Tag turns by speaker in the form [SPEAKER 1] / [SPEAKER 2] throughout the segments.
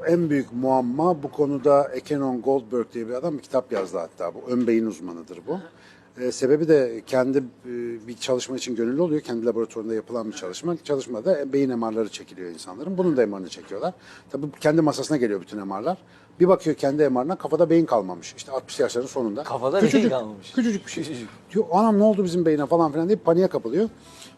[SPEAKER 1] o en büyük muamma bu konuda Ekenon Goldberg diye bir adam bir kitap yazdı hatta. Bu ön beyin uzmanıdır bu. Ee, sebebi de kendi e, bir çalışma için gönüllü oluyor. Kendi laboratuvarında yapılan bir çalışma. Çalışmada beyin MR'ları çekiliyor insanların. Bunun da MR'ını çekiyorlar. Tabii kendi masasına geliyor bütün MR'lar. Bir bakıyor kendi MR'ına kafada beyin kalmamış. İşte 60 yaşların sonunda.
[SPEAKER 2] Kafada beyin kalmamış.
[SPEAKER 1] Küçücük bir şey. Diyor anam ne oldu bizim beyine falan filan deyip paniğe kapılıyor.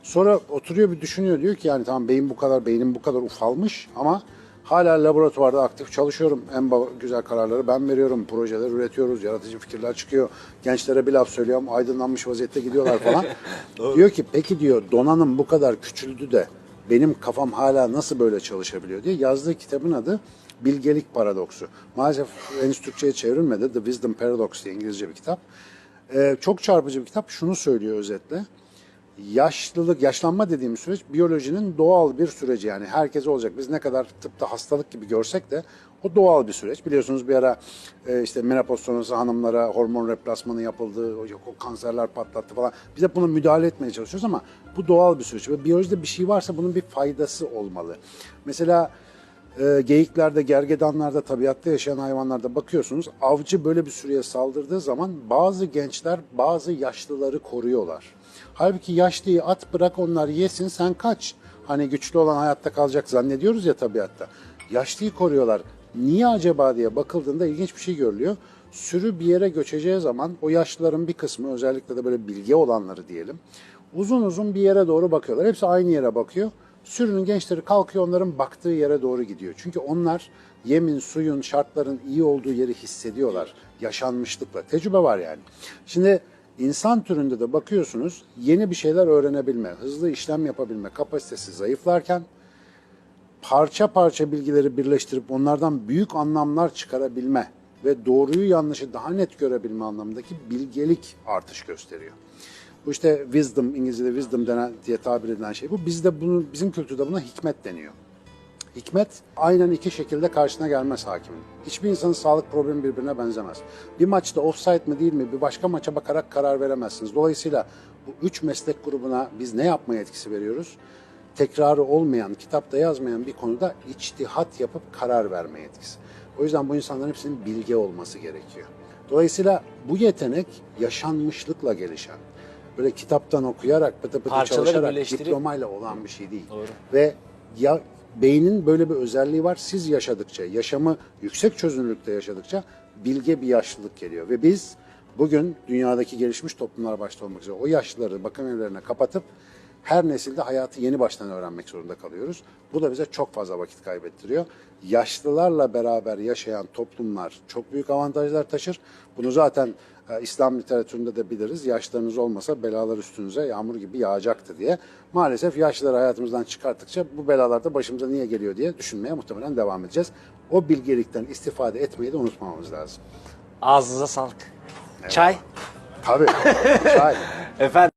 [SPEAKER 1] Sonra oturuyor bir düşünüyor diyor ki yani tamam beyin bu kadar beynim bu kadar ufalmış ama hala laboratuvarda aktif çalışıyorum. En güzel kararları ben veriyorum. Projeler üretiyoruz. Yaratıcı fikirler çıkıyor. Gençlere bir laf söylüyorum. Aydınlanmış vaziyette gidiyorlar falan. diyor ki peki diyor donanım bu kadar küçüldü de benim kafam hala nasıl böyle çalışabiliyor diye yazdığı kitabın adı Bilgelik Paradoksu. Maalesef henüz Türkçe'ye çevrilmedi. The Wisdom Paradox diye İngilizce bir kitap. Ee, çok çarpıcı bir kitap. Şunu söylüyor özetle. Yaşlılık, yaşlanma dediğimiz süreç biyolojinin doğal bir süreci yani herkes olacak. Biz ne kadar tıpta hastalık gibi görsek de o doğal bir süreç. Biliyorsunuz bir ara e, işte menopoz sonrası hanımlara hormon replasmanı yapıldı, o, yok, o kanserler patlattı falan. Biz hep buna müdahale etmeye çalışıyoruz ama bu doğal bir süreç. Ve biyolojide bir şey varsa bunun bir faydası olmalı. Mesela e, geyiklerde, gergedanlarda, tabiatta yaşayan hayvanlarda bakıyorsunuz. Avcı böyle bir sürüye saldırdığı zaman bazı gençler bazı yaşlıları koruyorlar. Halbuki yaşlıyı at bırak onlar yesin sen kaç. Hani güçlü olan hayatta kalacak zannediyoruz ya tabiatta. Yaşlıyı koruyorlar. Niye acaba diye bakıldığında ilginç bir şey görülüyor. Sürü bir yere göçeceği zaman o yaşlıların bir kısmı özellikle de böyle bilge olanları diyelim. Uzun uzun bir yere doğru bakıyorlar. Hepsi aynı yere bakıyor. Sürünün gençleri kalkıyor onların baktığı yere doğru gidiyor. Çünkü onlar yemin, suyun, şartların iyi olduğu yeri hissediyorlar. Yaşanmışlıkla. Tecrübe var yani. Şimdi insan türünde de bakıyorsunuz yeni bir şeyler öğrenebilme, hızlı işlem yapabilme kapasitesi zayıflarken parça parça bilgileri birleştirip onlardan büyük anlamlar çıkarabilme ve doğruyu yanlışı daha net görebilme anlamındaki bilgelik artış gösteriyor. Bu işte wisdom, İngilizce'de wisdom denen diye tabir edilen şey bu. Bizde bunu, bizim kültürde buna hikmet deniyor. Hikmet aynen iki şekilde karşına gelmez hakimin. Hiçbir insanın sağlık problemi birbirine benzemez. Bir maçta offside mi değil mi bir başka maça bakarak karar veremezsiniz. Dolayısıyla bu üç meslek grubuna biz ne yapmaya etkisi veriyoruz? Tekrarı olmayan, kitapta yazmayan bir konuda içtihat yapıp karar verme etkisi. O yüzden bu insanların hepsinin bilge olması gerekiyor. Dolayısıyla bu yetenek yaşanmışlıkla gelişen, böyle kitaptan okuyarak, pıtı pıtı
[SPEAKER 2] Parçaları
[SPEAKER 1] çalışarak,
[SPEAKER 2] birleştirip-
[SPEAKER 1] diplomayla olan bir şey değil.
[SPEAKER 2] Doğru.
[SPEAKER 1] Ve ya beynin böyle bir özelliği var. Siz yaşadıkça, yaşamı yüksek çözünürlükte yaşadıkça bilge bir yaşlılık geliyor. Ve biz bugün dünyadaki gelişmiş toplumlar başta olmak üzere o yaşlıları bakım evlerine kapatıp her nesilde hayatı yeni baştan öğrenmek zorunda kalıyoruz. Bu da bize çok fazla vakit kaybettiriyor. Yaşlılarla beraber yaşayan toplumlar çok büyük avantajlar taşır. Bunu zaten e, İslam literatüründe de biliriz. Yaşlarınız olmasa belalar üstünüze yağmur gibi yağacaktı diye. Maalesef yaşlıları hayatımızdan çıkarttıkça bu belalar da başımıza niye geliyor diye düşünmeye muhtemelen devam edeceğiz. O bilgelikten istifade etmeyi de unutmamamız lazım.
[SPEAKER 2] Ağzınıza sağlık. Çay.
[SPEAKER 1] Tabii. Şahit.
[SPEAKER 2] Efendim.